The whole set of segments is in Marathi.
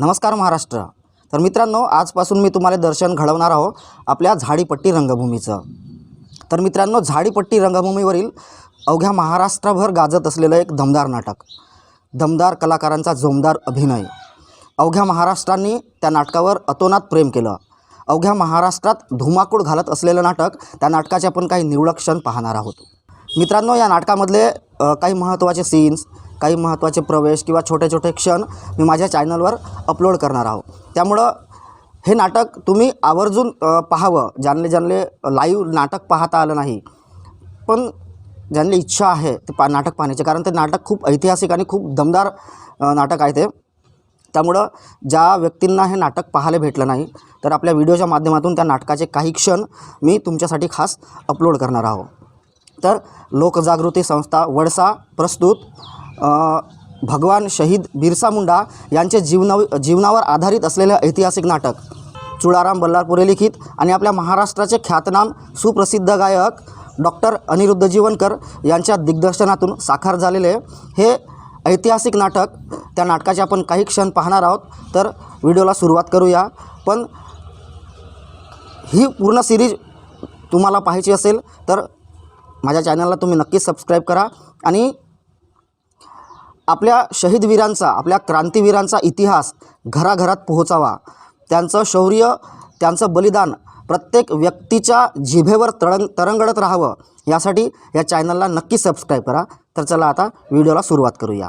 नमस्कार महाराष्ट्र. तर मित्रांनो आजपासून मी तुम्हाला दर्शन घडवणार आहो आपल्या झाडीपट्टी रंगभूमीचं. तर मित्रांनो झाडीपट्टी रंगभूमीवरील अवघ्या महाराष्ट्रभर गाजत असलेलं एक दमदार नाटक दमदार कलाकारांचा जोमदार अभिनय. अवघ्या महाराष्ट्रांनी त्या नाटकावर अतोनात प्रेम केलं. अवघ्या महाराष्ट्रात धुमाकूळ घालत असलेलं नाटक त्या नाटकाचे आपण काही निवडक क्षण पाहणार आहोत. मित्रांनो या नाटकामधले काही महत्त्वाचे सीन्स काही महत्त्वाचे प्रवेश किंवा छोटे छोटे क्षण मी माझ्या चॅनलवर अपलोड करणार आहोत त्यामुळं हे नाटक तुम्ही आवर्जून पाहावं. ज्यांना ज्यांना लाईव्ह नाटक पाहता आलं नाही. पण ज्यांना इच्छा आहे ते पा नाटक पाहण्याची. कारण ते नाटक खूप ऐतिहासिक आणि खूप दमदार नाटक आहे ते. त्यामुळं ज्या व्यक्तींना हे नाटक पाहायला भेटलं नाही तर आपल्या व्हिडिओच्या माध्यमातून त्या नाटकाचे काही क्षण मी तुमच्यासाठी खास अपलोड करणार आहो. तर लोकजागृती संस्था वडसा प्रस्तुत. भगवान शहीद बिरसा मुंडा यांचे जीवनाव जीवनावर आधारित असलेले ऐतिहासिक नाटक चुडाराम बल्लारपुरे लिखित आणि आपल्या महाराष्ट्राचे ख्यातनाम सुप्रसिद्ध गायक डॉक्टर अनिरुद्ध जीवनकर यांच्या दिग्दर्शनातून साकार झालेले हे ऐतिहासिक नाटक. त्या नाटकाचे आपण काही क्षण पाहणार आहोत तर व्हिडिओला सुरुवात करूया. पण ही पूर्ण सिरीज तुम्हाला पाहायची असेल तर माझ्या चॅनलला तुम्ही नक्कीच सबस्क्राईब करा. आणि आपल्या शहीदवीरांचा आपल्या क्रांतीवीरांचा इतिहास घराघरात पोहोचावा. त्यांचं शौर्य त्यांचं बलिदान प्रत्येक व्यक्तीच्या जिभेवर तळंग तरंगडत राहावं. यासाठी या चॅनलला नक्की सबस्क्राईब करा. तर चला आता व्हिडिओला सुरुवात करूया.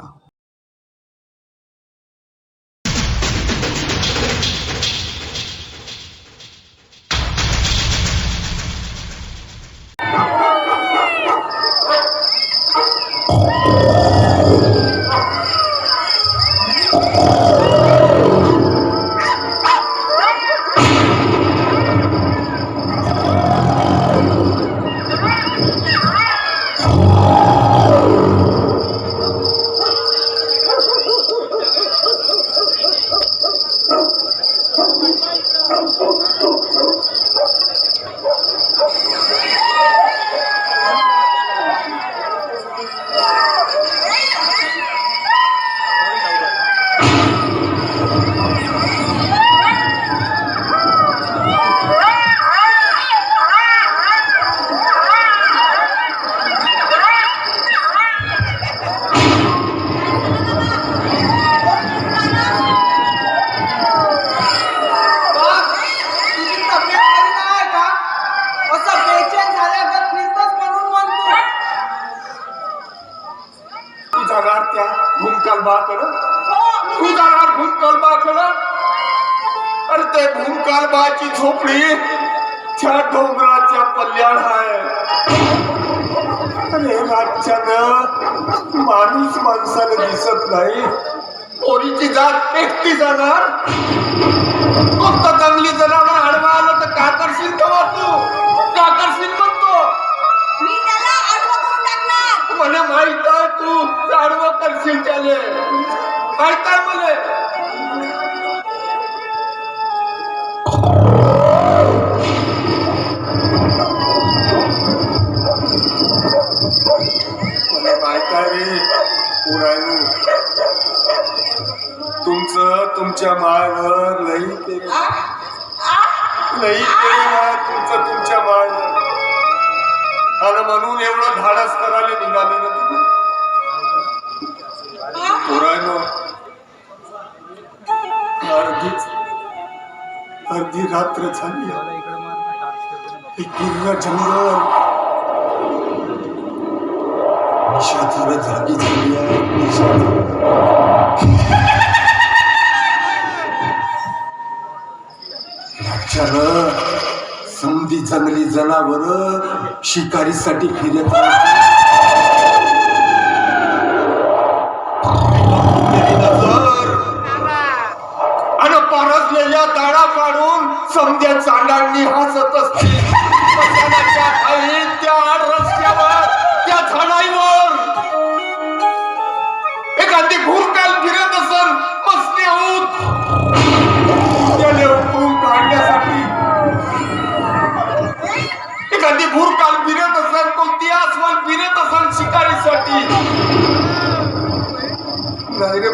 जाणार त्या भूमकालबाकडं. तू जाणार भूमकालबाकडं. अरे ते भूमकालबाची झोपडी त्या डोंगराच्या पल्ल्याड आहे. अरे राज्यानं माणूस माणसाला दिसत नाही. पोरीची जात एकटी जाणार. फक्त जंगली जनावर आडवा आलं तर का करशील तेव्हा तू? का करशील सर्व आडवं करशील त्याले. काय आहे मला मला माहीत रे पुराणू तुमचं तुमच्या मायावर लई प्रेम लई प्रेम तुमचं तुमच्या मायावर आणि म्हणून एवढं धाडस करायला निघाले ना तुम्ही? पोरानं अर्धीच अर्धी रात्र झाली. हे गिर्र जंगल. निशाचर जागी झाली आहे. निशाचर समधी जंगली जनावर शिकारीसाठी फिरत समजा चांडांनी हसत असतील. त्या रस्त्यावर त्या झाडाईवर. एखादी भूरकाल फिरत असल मस्ती होत त्याला उकळून काढण्यासाठी. एखादी भूरकाल फिरत असेल कोणती आसमान फिरत असेल शिकारीसाठी. नाही रे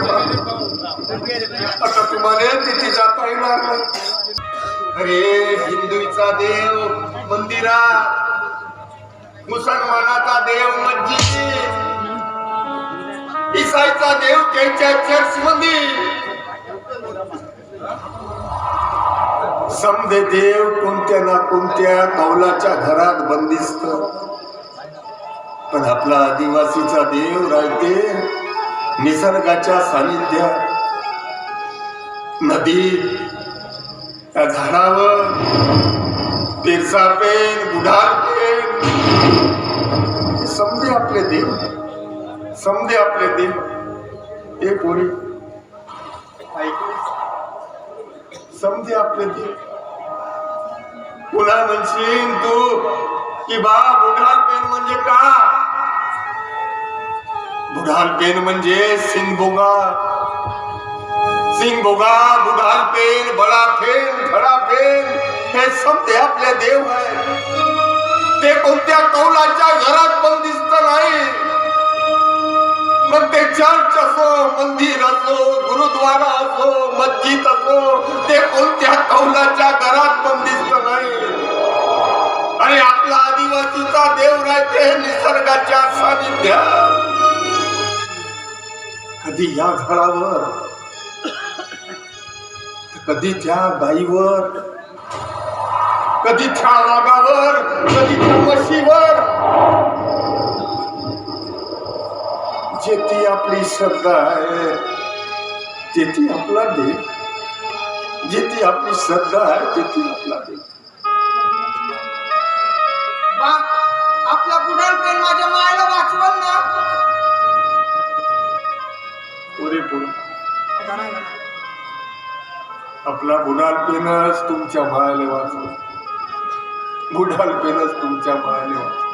आता तुम्हाला तिथे जाता येणार नाही. अरे हिंदूचा देव मंदिरा मुसलमानाचा देव मस्जिद ईसाईचा देव त्यांच्या चर्च मध्ये समदे देव कोणत्या ना कोणत्या कौलाच्या घरात बंदिस्त. पण आपला आदिवासीचा देव राहते निसर्गाच्या सानिध्यात. नदी त्या झाडावर तिरसा पेन गुढार पेन समजे आपले देव. समजे आपले देव. हे कोणी समजे आपले देव. पुन्हा म्हणशील तू की बा बुढाल पेन म्हणजे का? बुढाल पेन म्हणजे सिंग भोगा बुढाल पेन बडा फेन खडा फेन हे समजे आपले देव आहे ते कोणत्या कौलाच्या घरात पण दिसत नाही। मग ते चर्च असो मंदिर असो गुरुद्वारा असो मस्जिद असो ते कोणत्या कौलाच्या घरात पण दिसत नाही। आणि आपला आदिवासीचा देव राहते निसर्गाच्या सानिध्यात। कधी या घरावर कधी त्या गाईवर कधी त्या वाघावर कधी त्या म्हशीवर जेथे आपली श्रद्धा आहे तेथे आपला देव. जेथे आपली श्रद्धा आहे तेथे आपला देव. बा आपला बुडाल पेन माझ्या मायला वाचवल ना. पुरेपूर आपला गुडाल पेनच तुमच्या मायाले वाचव गुडाल पेनच तुमच्या मायाले वाचव